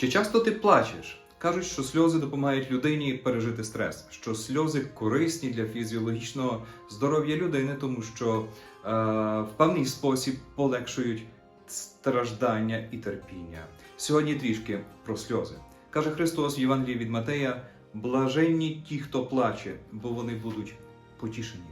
Чи часто ти плачеш? Кажуть, що сльози допомагають людині пережити стрес, що сльози корисні для фізіологічного здоров'я людини, тому що е, в певний спосіб полегшують страждання і терпіння. Сьогодні трішки про сльози. Каже Христос в Євангелії від Матея: блаженні ті, хто плаче, бо вони будуть потішені.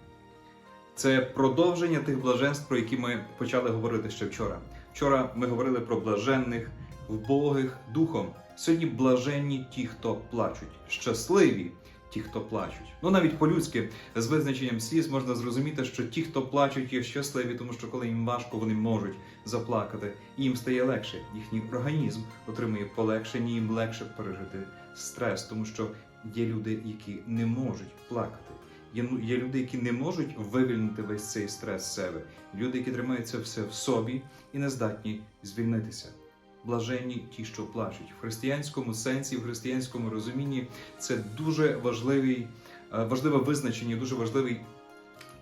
Це продовження тих блаженств, про які ми почали говорити ще вчора. Вчора ми говорили про блаженних, вбогих духом. Сьогодні блаженні ті, хто плачуть, щасливі ті, хто плачуть. Ну навіть по-людськи з визначенням сліз можна зрозуміти, що ті, хто плачуть, є щасливі, тому що коли їм важко, вони можуть заплакати, і їм стає легше. Їхній організм отримує полегшення, їм легше пережити стрес, тому що є люди, які не можуть плакати. Є, ну, люди, які не можуть вивільнити весь цей стрес з себе. Люди, які тримаються все в собі і не здатні звільнитися. Блаженні ті, що плачуть. В християнському сенсі, в християнському розумінні це дуже важливий, е, важливе визначення, дуже важливий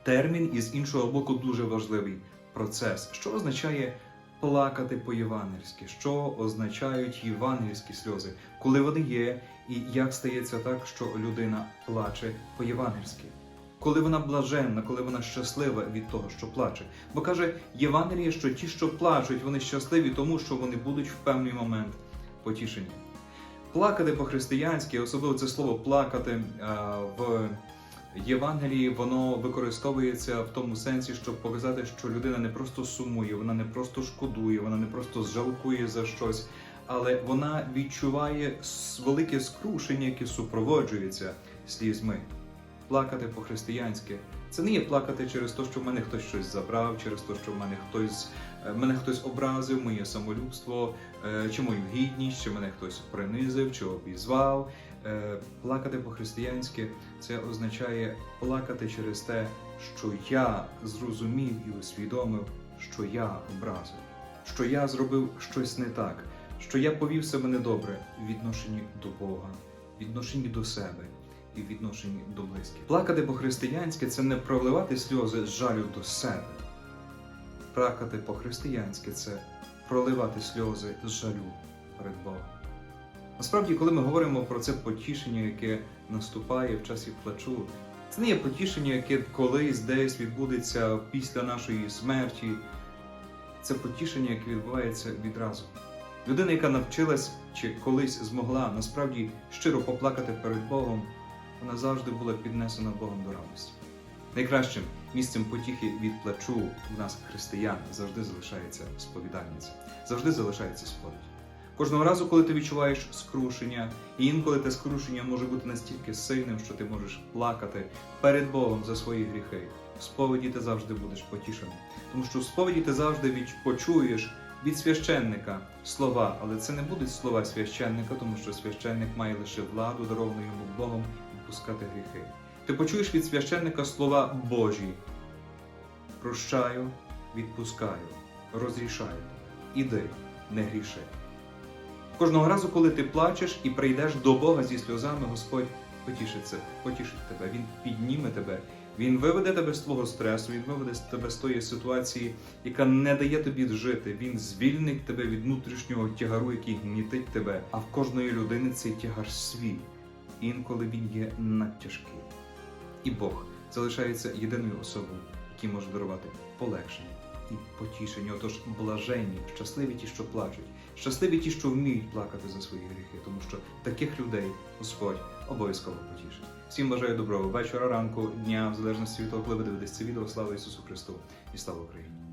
термін, і з іншого боку, дуже важливий процес. Що означає плакати по-євангельськи? Що означають євангельські сльози, коли вони є, і як стається так, що людина плаче по-євангельськи? Коли вона блаженна, коли вона щаслива від того, що плаче. Бо каже Євангеліє, що ті, що плачуть, вони щасливі, тому що вони будуть в певний момент потішені. Плакати по-християнськи, особливо це слово плакати е, в Євангелії, воно використовується в тому сенсі, щоб показати, що людина не просто сумує, вона не просто шкодує, вона не просто жалкує за щось, але вона відчуває велике скрушення, яке супроводжується слізьми плакати по-християнськи. Це не є плакати через те, що в мене хтось щось забрав, через те, що в мене хтось е, мене хтось образив, моє самолюбство, е, чи мою гідність, чи мене хтось принизив, чи обізвав. Е, Плакати по-християнськи це означає плакати через те, що я зрозумів і усвідомив, що я образив, що я зробив щось не так, що я повів себе недобре в відношенні до Бога, в відношенні до себе і в відношенні до близьких. Плакати по-християнськи це не проливати сльози з жалю до себе. Плакати по-християнськи це проливати сльози з жалю перед Богом. Насправді, коли ми говоримо про це потішення, яке наступає в часі плачу, це не є потішення, яке колись десь відбудеться після нашої смерті. Це потішення, яке відбувається відразу. Людина, яка навчилась чи колись змогла насправді щиро поплакати перед Богом, вона завжди була піднесена Богом до радості. Найкращим місцем потіхи від плачу в нас, християн, завжди залишається сповідальниця, завжди залишається сповідь. Кожного разу, коли ти відчуваєш скрушення, і інколи те скрушення може бути настільки сильним, що ти можеш плакати перед Богом за свої гріхи. В сповіді ти завжди будеш потішений. Тому що в сповіді ти завжди почуєш від священника слова, але це не будуть слова священника, тому що священник має лише владу, даровану йому Богом, відпускати гріхи. Ти почуєш від священника слова Божі. Прощаю, відпускаю, розрішаю. Іди, не гріши. Кожного разу, коли ти плачеш і прийдеш до Бога зі сльозами, Господь потішиться, потішить тебе, Він підніме тебе, Він виведе тебе з твого стресу, Він виведе тебе з тої ситуації, яка не дає тобі жити. Він звільнить тебе від внутрішнього тягару, який гнітить тебе. А в кожної людини цей тягар свій. Інколи він є надтяжкий. І Бог залишається єдиною особою, який може дарувати полегшення і потішення. Отож, блаженні, щасливі ті, що плачуть, щасливі ті, що вміють плакати за свої гріхи, тому що таких людей Господь обов'язково потішить. Всім бажаю доброго вечора, ранку, дня, в залежності від того, коли ви дивитесь це відео. Слава Ісусу Христу і слава Україні!